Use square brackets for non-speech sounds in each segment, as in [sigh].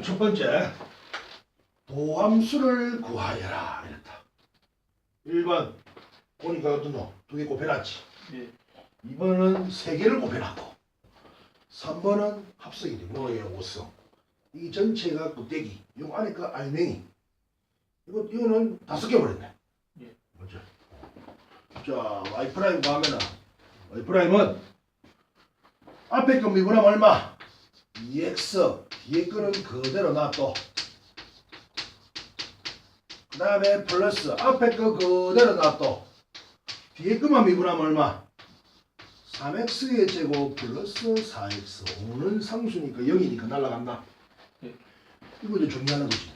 그럼 첫 번째 도함수를 구하여라 이랬다. 1번 보니까 어떤 놈? 두개 곱해놨지. 예. 2번은 세 개를 곱해놨고 3번은 합성이지. 뭐예요? 오성. 이 전체가 껍데기. 요 안에 그 알맹이. 이거 이거는 다섯 개 버렸네. 예. 맞죠? 자, y 프라임 가면은 y 프라임은 앞에 거 미분하면 얼마? 2x 뒤에 거는 그대로 놔둬. 그 다음에 플러스 앞에 거 그대로 놔둬. 뒤에 거만 미분하면 얼마? 3x의 제곱 플러스 4x 오는 상수니까 0이니까 날라간다. 예. 이거 이제 정리하는 거지.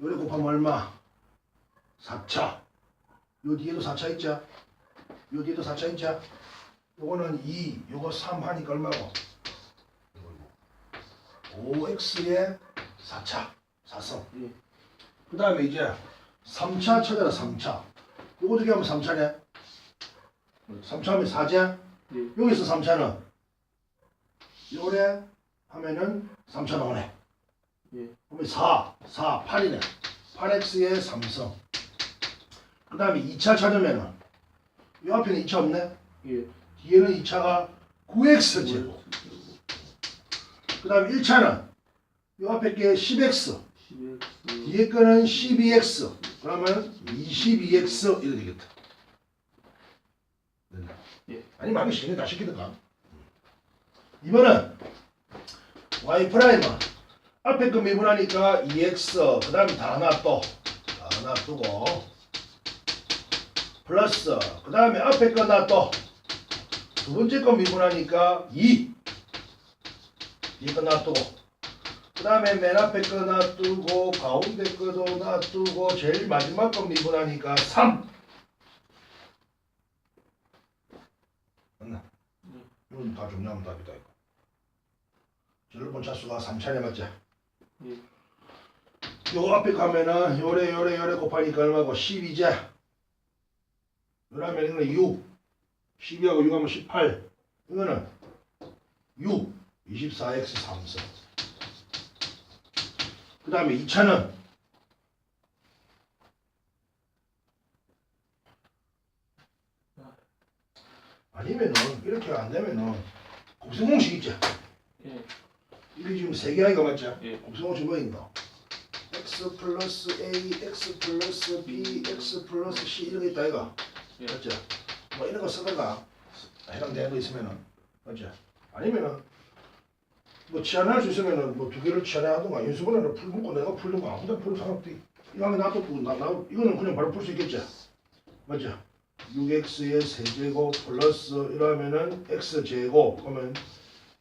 요래 곱하면 얼마? 4차. 요 뒤에도 4차 있죠? 요 뒤에도 4차 있죠? 요거는 2, 요거 3 하니까 얼마고? 5x의 4차. 4성. 예. 그 다음에 이제 3차 찾아라 3차. 요거 어떻게 하면 3차네? 3차 하면 4제? 예. 여기서 3차는 요래 하면은 3차 나오네. 예. 그러면 4, 4, 8이네. 8x의 3성. 그 다음에 2차 찾으면은 요 앞에는 2차 없네. 예. 뒤에는 2차가 9x 제곱. 그 다음에 1차는 요 앞에 게 10x. 10x. 뒤에 거는 12x. 그러면 22x 이래 되겠다. 예. 아니면 하기 싫으면 다 시키든가. 이번은 y 프라임은 앞에 거 미분하니까 2x 그 다음에 다 놔둬. 다 놔두고 플러스 그 다음에 앞에 거 놔둬. 두 번째 거 미분하니까 2 뒤에 거 놔두고 그 다음에 맨 앞에 거 놔두고 가운데 거도 놔두고 제일 마지막 거 미분하니까 3 맞나? 네. 이건 다 정리하면 답이다 이거 제일 본 차수가 3차례 맞지? 예. 요 앞에 가면은 요래 요래 요래 곱하니까 얼마고 12제 요라면 이거는 6 12하고 6하면 18 이거는 6 24x 3성 그 다음에 2차는 아니면은 이렇게 안 되면은 곱셈공식 있지 예. 이게 지금 세 개라니까 맞지? 예. 곱셈공식 뭐 있노? x 플러스 a, x 플러스 b, x 플러스 c 이런 게 있다 이거 예. 맞지? 뭐 이런 거 쓰다가 해당되는 거 있으면은 맞지? 아니면은 뭐 치환할 수 있으면은 뭐 두 개를 치환하든가 연습원을 풀 묶고 내가 풀는 거 아무데나 풀 상관없지 이거 하면 놔두고 나, 나 이거는 그냥 바로 풀 수 있겠지? 맞지? 6x의 세제곱 플러스 이러면은 x제곱 그러면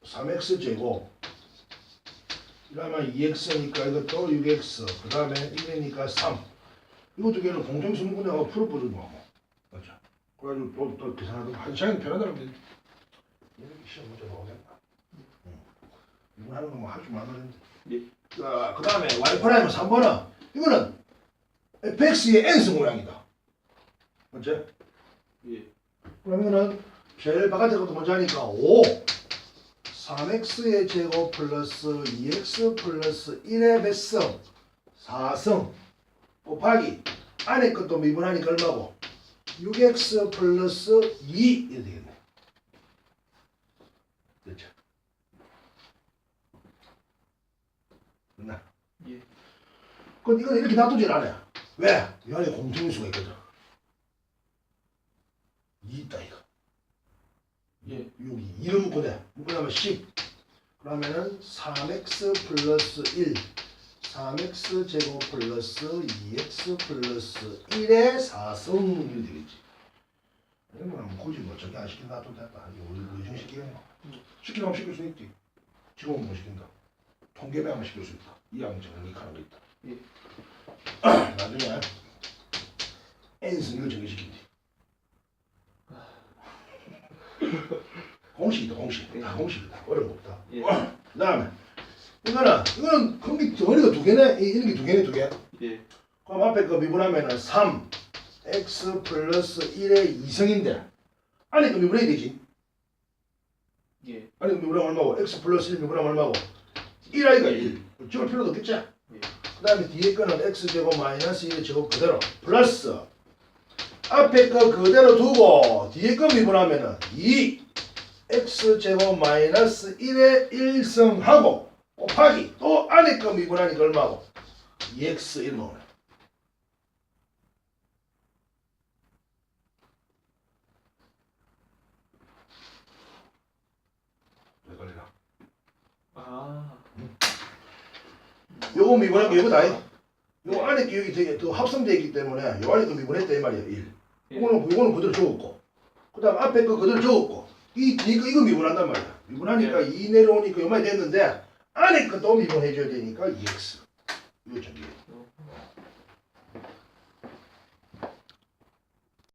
3x 제곱 이러면 2x니까 이것도 6x 그 다음에 1이니까 3 이거 두 개를 공정수문구 내가 풀어보는 거고 맞죠? 그래가지고 또, 또 계산하던 한 시간이 되지 이렇게 시험 문제 나오겠나 응. 이거 하는 거뭐 할줄 예. 자, 그 다음에 y 프라임 3번은 이거는 fx의 n승 모양이다 맞지? 예. 그러면은 제일 바깥에 것도 먼저 하니까 5 3x의 제곱 플러스 2x 플러스 1의 배성 4성 곱하기 안에 것도 미분하니까 얼마고 6x 플러스 2 이렇게 되겠네 됐죠 됐나? 예. 그럼 이건 이렇게 놔두질 않아요. 왜? 이 안에 공통인수가 있거든. 2 있다 이거. 예. 여기 2를 묶어내 묶어내면 10 그러면은 3x 플러스 1 3x 제곱 플러스 2x 플러스 1의 4성이 되겠지. 이러면 뭐 굳이 뭐 저기 안 시킨다도 됐다 이거 우리 우리 시키겠네. 시키면 시킬 수 있지. 지금은 못 시킨다 통계배만 시킬 수 있다. 이항 정리하는 거 있다. 예. [clears throat] 나중에 n승을 정리시킨지 [laughs] 공식이다 공식. 다 공식이다. 어려운 거 없다. 예. [clears throat] 그 다음에 이거는 이거는 큰게 덩어리가 두 개네? 이- 이런 게 두 개네 두 개? 예. 그럼 앞에 거 미분하면은 3 x 플러스 1의 2성인데. 안에 거 미분해야 되지. 예. 안에 거 미분하면 얼마고? X 플러스 1 미분하면 얼마고 1 아이가 1 그렇지 지울 필요도 없겠지? 예. 그 다음에 뒤에 거는 x제곱 마이너스 1의 제곱 그대로 플러스 앞에 거 그대로 두고 뒤에 거 미분하면은 2 x제곱 마이너스 1의 1승하고 곱하기 또 안에 거 미분하니까 얼마고 2x 1 나오네 왜 걸리나? 아. 요거 미분한 거 요거 다 요 안에 게 여기 되게 또 합성되어 있기 때문에 요 안에 거 미분했다 이 말이야 1 예. 이거는 이거는 그대로 적었고. 그 다음 앞에 거 그대로 적었고. 이거 이거 미분한단 말이야. 미분하니까 2 내려오니까 요만이 됐는데 안에 것도 미분해 줘야 되니까 2x 이거 참 이해 음.